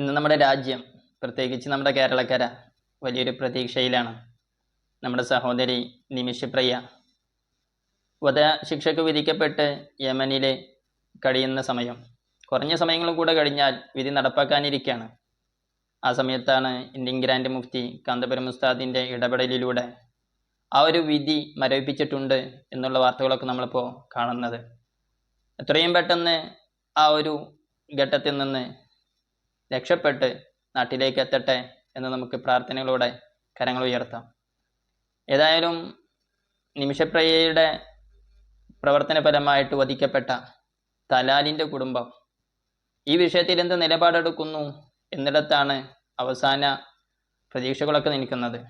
ഇന്ന് നമ്മുടെ രാജ്യം പ്രത്യേകിച്ച് നമ്മുടെ കേരളക്കര വലിയൊരു പ്രതീക്ഷയിലാണ്. നമ്മുടെ സഹോദരി നിമിഷപ്രിയ വധശിക്ഷയ്ക്ക് വിധിക്കപ്പെട്ട് യമനിൽ കഴിയുന്ന സമയം. കുറഞ്ഞ സമയങ്ങളും കൂടെ കഴിഞ്ഞാൽ വിധി നടപ്പാക്കാനിരിക്കുകയാണ് ആ സമയത്താണ് ഇന്ത്യൻ ഗ്രാൻഡ് മുഫ്തി കാന്തപുരം ഉസ്താദിന്റെ ഇടപെടലിലൂടെ ആ ഒരു വിധി മരവിപ്പിച്ചിട്ടുണ്ട് എന്നുള്ള വാർത്തകളൊക്കെ നമ്മളിപ്പോൾ കാണുന്നത്. എത്രയും പെട്ടെന്ന് ആ ഒരു ഘട്ടത്തിൽ നിന്ന് രക്ഷപ്പെട്ട് നാട്ടിലേക്ക് എത്തട്ടെ എന്ന് നമുക്ക് പ്രാർത്ഥനകളോടെ കരങ്ങൾ ഉയർത്താം. ഏതായാലും നിമിഷപ്രയയുടെ പ്രവർത്തനപരമായിട്ട് വധിക്കപ്പെട്ട തലാലിന്റെ കുടുംബം ഈ വിഷയത്തിൽ എന്ത് നിലപാടെടുക്കുന്നു എന്നിടത്താണ് അവസാന പ്രതീക്ഷകളൊക്കെ നിൽക്കുന്നത്.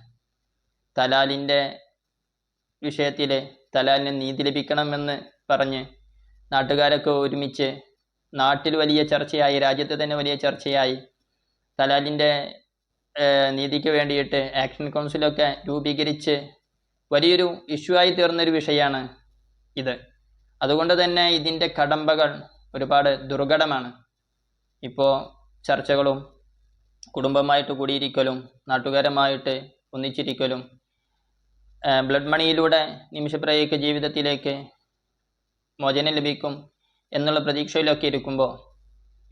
തലാലിന്റെ വിഷയത്തിൽ തലാലിന് നീതി ലഭിക്കണമെന്ന് പറഞ്ഞ് നാട്ടുകാരൊക്കെ ഒരുമിച്ച് നാട്ടിൽ വലിയ ചർച്ചയായി രാജ്യത്ത് തന്നെ വലിയ ചർച്ചയായി. തലാലിന്റെ നീതിക്ക് വേണ്ടിയിട്ട് ആക്ഷൻ കൗൺസിലൊക്കെ രൂപീകരിച്ച് വലിയൊരു ഇഷ്യൂ ആയി തീർന്നൊരു വിഷയമാണ് ഇത്. അതുകൊണ്ട് തന്നെ ഇതിന്റെ കടമ്പകൾ ഒരുപാട് ദുർഘടമാണ്. ഇപ്പോൾ ചർച്ചകളും കുടുംബമായിട്ട് കൂടിയിരിക്കലും നാട്ടുകാരുമായിട്ട് ഒന്നിച്ചിരിക്കലും ബ്ലഡ് മണിയിലൂടെ നിമിഷപ്രയക്ക് ജീവിതത്തിലേക്ക് മോചനം ലഭിക്കും എന്നുള്ള പ്രതീക്ഷയിലൊക്കെ ഇരിക്കുമ്പോൾ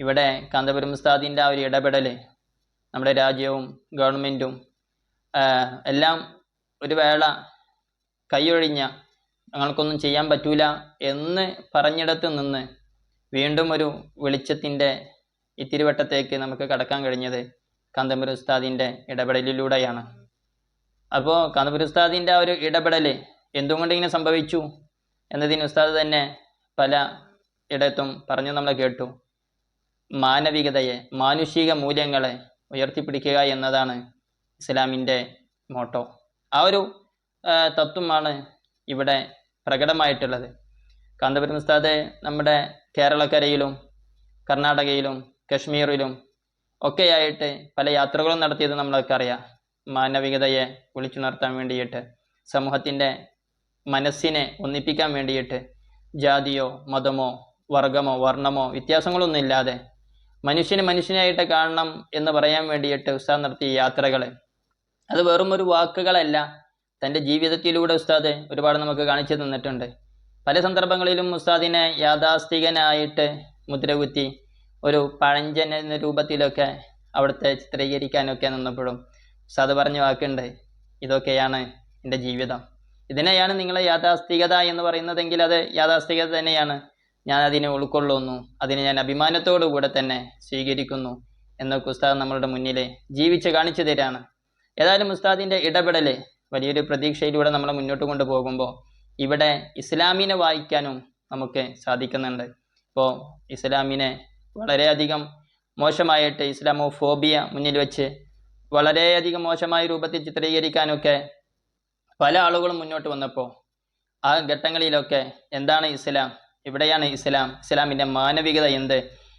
ഇവിടെ കാന്തപുരം ഉസ്താദിന്റെ ആ ഒരു ഇടപെടൽ നമ്മുടെ രാജ്യവും ഗവൺമെന്റും എല്ലാം ഒരു വേള കൈയൊഴിഞ്ഞ ഞങ്ങൾക്കൊന്നും ചെയ്യാൻ പറ്റൂല എന്ന് പറഞ്ഞിടത്ത് നിന്ന് വീണ്ടും ഒരു വെളിച്ചത്തിന്റെ ഇത്തിരിവട്ടത്തേക്ക് നമുക്ക് കടക്കാൻ കഴിഞ്ഞത് കാന്തപുരം ഉസ്താദിന്റെ ഇടപെടലിലൂടെയാണ്. അപ്പോൾ കാന്തപുരം ഉസ്താദിന്റെ ആ ഒരു ഇടപെടൽ എന്തുകൊണ്ട് ഇങ്ങനെ സംഭവിച്ചു എന്നതിന് ഉസ്താദ് തന്നെ പല ഇടത്തും പറഞ്ഞു നമ്മൾ കേട്ടു. മാനവികതയെ മാനുഷിക മൂല്യങ്ങളെ ഉയർത്തിപ്പിടിക്കുക എന്നതാണ് ഇസ്ലാമിന്റെ മോട്ടോ. ആ ഒരു തത്വമാണ് ഇവിടെ പ്രകടമായിട്ടുള്ളത്. കാന്തപുരം ഉസ്താദ് നമ്മുടെ കേരളക്കരയിലും കർണാടകയിലും കശ്മീരിലും ഒക്കെയായിട്ട് പല യാത്രകളും നടത്തിയത് നമ്മളൊക്കെ അറിയാം. മാനവികതയെ വിളിച്ചുണർത്താൻ വേണ്ടിയിട്ട് സമൂഹത്തിന്റെ മനസ്സിനെ ഒന്നിപ്പിക്കാൻ വേണ്ടിയിട്ട് ജാതിയോ മതമോ വർഗമോ വർണമോ വ്യത്യാസങ്ങളൊന്നും ഇല്ലാതെ മനുഷ്യന് മനുഷ്യനായിട്ട് കാണണം എന്ന് പറയാൻ വേണ്ടിയിട്ട് ഉസ്താദ് നടത്തിയ യാത്രകൾ അത് വെറും ഒരു വാക്കുകളല്ല. തന്റെ ജീവിതത്തിലൂടെ ഉസ്താദ് ഒരുപാട് നമുക്ക് കാണിച്ചു തന്നിട്ടുണ്ട്. പല സന്ദർഭങ്ങളിലും ഉസ്താദിനെ യാഥാസ്ഥികനായിട്ട് മുദ്രകുത്തി ഒരു പഴഞ്ചൻ എന്ന രൂപത്തിലൊക്കെ അവിടുത്തെ ചിത്രീകരിക്കാനൊക്കെ നിന്നപ്പോഴും ഉസ്താദ് പറഞ്ഞ വാക്കുണ്ട് ഇതൊക്കെയാണ് എന്റെ ജീവിതം. ഇതിനെയാണ് നിങ്ങളെ യാഥാസ്ഥികത എന്ന് പറയുന്നതെങ്കിൽ അത് യാഥാസ്ഥികത തന്നെയാണ്. ഞാൻ അതിനെ ഉൾക്കൊള്ളുന്നു. അതിനെ ഞാൻ അഭിമാനത്തോടു കൂടെ തന്നെ സ്വീകരിക്കുന്നു എന്നൊക്കെ ഉസ്താദ് നമ്മളുടെ മുന്നിലെ ജീവിച്ച് കാണിച്ചു തരാണ്. ഏതായാലും ഉസ്താദിന്റെ ഇടപെടൽ വലിയൊരു പ്രതീക്ഷയിലൂടെ നമ്മളെ മുന്നോട്ട് കൊണ്ടുപോകുമ്പോൾ ഇവിടെ ഇസ്ലാമിനെ വായിക്കാനും നമുക്ക് സാധിക്കുന്നുണ്ട്. ഇപ്പോൾ ഇസ്ലാമിനെ വളരെയധികം മോശമായിട്ട് ഇസ്ലാമോ ഫോബിയ മുന്നിൽ വെച്ച് വളരെയധികം മോശമായ രൂപത്തിൽ ചിത്രീകരിക്കാനൊക്കെ പല ആളുകളും മുന്നോട്ട് വന്നപ്പോൾ ആ ഘട്ടങ്ങളിലൊക്കെ എന്താണ് ഇസ്ലാം? എവിടെയാണ് ഇസ്ലാം. ഇസ്ലാമിന്റെ മാനവികത എന്ത്?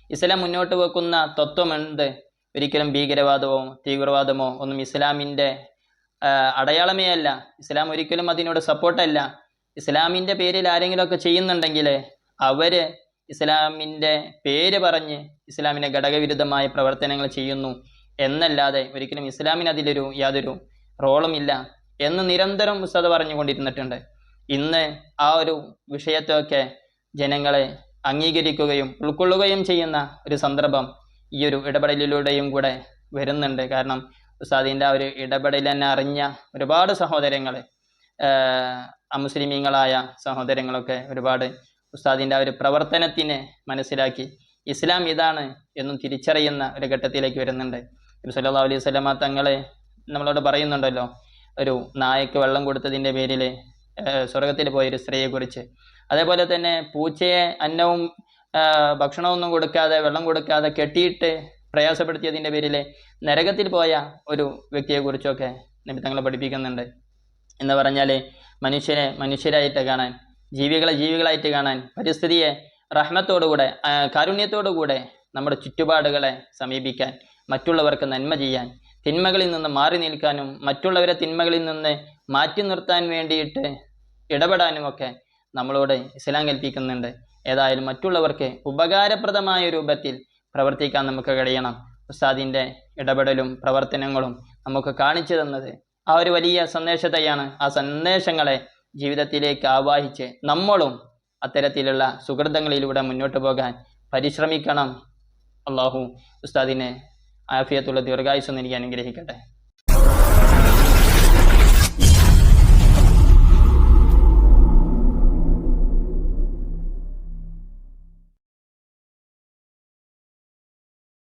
ഇസ്ലാം മുന്നോട്ട് വെക്കുന്ന തത്വം എന്ത്? ഒരിക്കലും ഭീകരവാദമോ തീവ്രവാദമോ ഒന്നും ഇസ്ലാമിന്റെ അടയാളമേ അല്ല. ഇസ്ലാം ഒരിക്കലും അതിനോട് സപ്പോർട്ടല്ല ഇസ്ലാമിന്റെ പേരിൽ ആരെങ്കിലുമൊക്കെ ചെയ്യുന്നുണ്ടെങ്കിൽ അവർ ഇസ്ലാമിന്റെ പേര് പറഞ്ഞ് ഇസ്ലാമിന്റെ ഘടകവിരുദ്ധമായ പ്രവർത്തനങ്ങൾ ചെയ്യുന്നു എന്നല്ലാതെ ഒരിക്കലും ഇസ്ലാമിന് അതിലൊരു യാതൊരു റോളും ഇല്ല എന്ന് നിരന്തരം ഉസ്താദ് പറഞ്ഞുകൊണ്ടിരുന്നിട്ടുണ്ട്. ഇന്ന് ആ ഒരു വിഷയത്തെയൊക്കെ ജനങ്ങളെ അംഗീകരിക്കുകയും ഉൾക്കൊള്ളുകയും ചെയ്യുന്ന ഒരു സന്ദർഭം ഈ ഒരു ഇടപെടലിലൂടെയും കൂടെ വരുന്നുണ്ട്. കാരണം ഉസ്താദിന്റെ ആ ഒരു ഇടപെടൽ തന്നെ അറിഞ്ഞ ഒരുപാട് സഹോദരങ്ങൾ അമുസ്ലിമീങ്ങളായ സഹോദരങ്ങളൊക്കെ ഒരുപാട് ഉസ്താദിന്റെ ആ ഒരു പ്രവർത്തനത്തിനെ മനസ്സിലാക്കി ഇസ്ലാം ഇതാണ് എന്നും തിരിച്ചറിയുന്ന ഒരു ഘട്ടത്തിലേക്ക് വരുന്നുണ്ട്. സല്ലാ അലൈഹി സ്വലമ തങ്ങളെ നമ്മളോട് പറയുന്നുണ്ടല്ലോ ഒരു നായക്ക് വെള്ളം കൊടുത്തതിന്റെ പേരിൽ സ്വർഗത്തിൽ പോയൊരു സ്ത്രീയെക്കുറിച്ച് അതേപോലെ തന്നെ പൂച്ചയെ അന്നവും ഭക്ഷണമൊന്നും കൊടുക്കാതെ വെള്ളം കൊടുക്കാതെ കെട്ടിയിട്ട് പ്രയാസപ്പെടുത്തിയതിന്റെ പേരിൽ നരകത്തിൽ പോയ ഒരു വ്യക്തിയെക്കുറിച്ചൊക്കെ നിമിത്തങ്ങൾ പഠിപ്പിക്കുന്നുണ്ട്. എന്ന് പറഞ്ഞാൽ മനുഷ്യനെ മനുഷ്യരായിട്ട് കാണാൻ ജീവികളെ ജീവികളായിട്ട് കാണാൻ പരിസ്ഥിതിയെ റഹ്മത്തോടുകൂടെ കാരുണ്യത്തോടുകൂടെ നമ്മുടെ ചുറ്റുപാടുകളെ സമീപിക്കാൻ മറ്റുള്ളവർക്ക് നന്മ ചെയ്യാൻ തിന്മകളിൽ നിന്ന് മാറി നിൽക്കാനും മറ്റുള്ളവരെ തിന്മകളിൽ നിന്ന് മാറ്റി നിർത്താൻ വേണ്ടിയിട്ട് ഇടപെടാനുമൊക്കെ നമ്മളോട് ഇസ്ലാം കൽപ്പിക്കുന്നുണ്ട്. ഏതായാലും മറ്റുള്ളവർക്ക് ഉപകാരപ്രദമായ രൂപത്തിൽ പ്രവർത്തിക്കാൻ നമുക്ക് കഴിയണം. ഉസ്താദിന്റെ ഇടപെടലും പ്രവർത്തനങ്ങളും നമുക്ക് കാണിച്ചു തന്നത് ആ ഒരു വലിയ സന്ദേശത്തെയാണ്. ആ സന്ദേശങ്ങളെ ജീവിതത്തിലേക്ക് ആവാഹിച്ച് നമ്മളും അത്തരത്തിലുള്ള സുഹൃതങ്ങളിലൂടെ മുന്നോട്ട് പോകാൻ പരിശ്രമിക്കണം. അള്ളാഹു ഉസ്താദിനെ ആഫിയത്തുള്ള ദീർഘായുസ് എനിക്ക് അനുഗ്രഹിക്കട്ടെ.